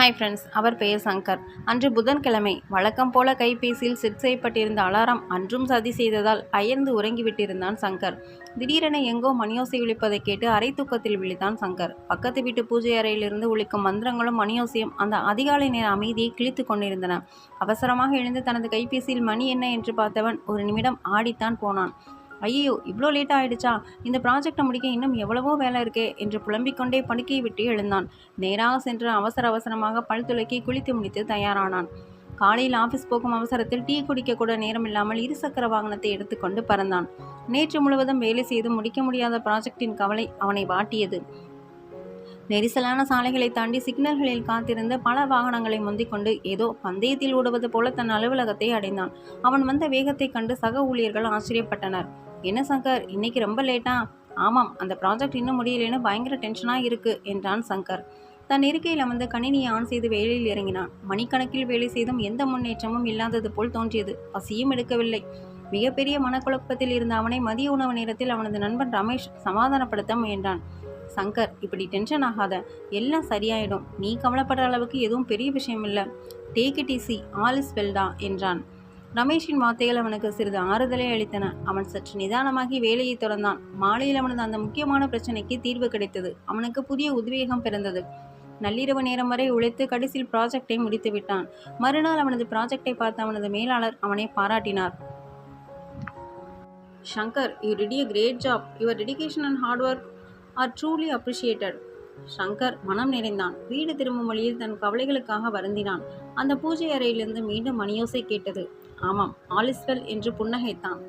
Hi friends அவர் பெயர் சங்கர். அன்று புதன்கிழமை வழக்கம் போல கைபேசியில் செட் செய்யப்பட்டிருந்த அலாரம் அன்றும் சதி செய்ததால் அயர்ந்து உறங்கிவிட்டிருந்தான் சங்கர். திடீரென எங்கோ மணியோசை ஒழிப்பதை கேட்டு அரை தூக்கத்தில் விழித்தான் சங்கர். பக்கத்து வீட்டு பூஜை அறையிலிருந்து ஒழிக்கும் மந்திரங்களும் மணியோசையும் அந்த அதிகாலை நேர அமைதியை கிழித்து கொண்டிருந்தன. அவசரமாக எழுந்து தனது கைபேசியில் மணி என்ன என்று பார்த்தவன் ஒரு நிமிடம் ஆடித்தான் போனான். ஐயோ இவ்வளோ லேட் ஆயிடுச்சா? இந்த ப்ராஜெக்டை முடிக்க இன்னும் எவ்வளவோ வேலை இருக்கே என்று புலம்பிக்கொண்டே படுக்கையை விட்டு எழுந்தான். நேராக சென்று அவசர அவசரமாக பல் துளக்கி குளித்து முடித்து தயாரானான். காலையில் ஆஃபீஸ் போகும் அவசரத்தில் டீ குடிக்க கூட நேரமில்லாமல் இருசக்கர வாகனத்தை எடுத்துக்கொண்டு பறந்தான். நேற்று முழுவதும் வேலை செய்து முடிக்க முடியாத ப்ராஜெக்டின் கவலை அவனை வாட்டியது. நெரிசலான சாலைகளை தாண்டி சிக்னல்களில் காத்திருந்த பல வாகனங்களை முந்திக்கொண்டு ஏதோ பந்தயத்தில் ஓடுவது போல தன் அலுவலகத்தை அடைந்தான். அவன் வந்த வேகத்தைக் கண்டு சக ஊழியர்கள் ஆச்சரியப்பட்டனர். என்ன சங்கர் இன்னைக்கு ரொம்ப லேட்டா? ஆமாம் அந்த ப்ராஜெக்ட் இன்னும் முடியலைன்னு பயங்கர டென்ஷனாக இருக்கு என்றான் சங்கர். தன் இருக்கையில் அமர்ந்து கணினியை ஆன் செய்து வேலையில் இறங்கினான். மணிக்கணக்கில் வேலை செய்தும் எந்த முன்னேற்றமும் இல்லாதது போல் தோன்றியது. பசியும் எடுக்கவில்லை. மிகப்பெரிய மனக்குழப்பத்தில் இருந்த அவனை மதிய உணவு நேரத்தில் அவனது நண்பன் ரமேஷ் சமாதானப்படுத்த முயன்றான். சங்கர் இப்படி டென்ஷன் ஆகாத. எல்லாம் சரியாயிடும். நீ கவலைப்படுற அளவுக்கு எதுவும் பெரிய விஷயம் இல்லை. Take it easy all is வெல்டா என்றான். ரமேஷின் வார்த்தைகள் அவனுக்கு சிறிது ஆறுதலை அளித்தன. அவன் சற்று நிதானமாகி வேலையை தொடர்ந்தான். மாலையில் அவனது அந்த முக்கியமான பிரச்சனைக்கு தீர்வு கிடைத்தது. அவனுக்கு புதிய உத்வேகம் பிறந்தது. நள்ளிரவு நேரம் வரை உழைத்து கடைசியில் ப்ராஜெக்டை முடித்து விட்டான். மறுநாள் அவனது ப்ராஜெக்டை பார்த்த அவனது மேலாளர் அவனை பாராட்டினார். Shankar you did a great job your dedication and hard work are truly appreciated Shankar மனம் நிறைந்தான். வீடு திரும்பும் வழியில் தன் கவலைகளுக்காக வருந்தினான். அந்த பூஜை அறையிலிருந்து மீண்டும் மணியோசை கேட்டது. ஆமாம் ஆலிஸ்வெல் என்று புன்னகைத்தான்.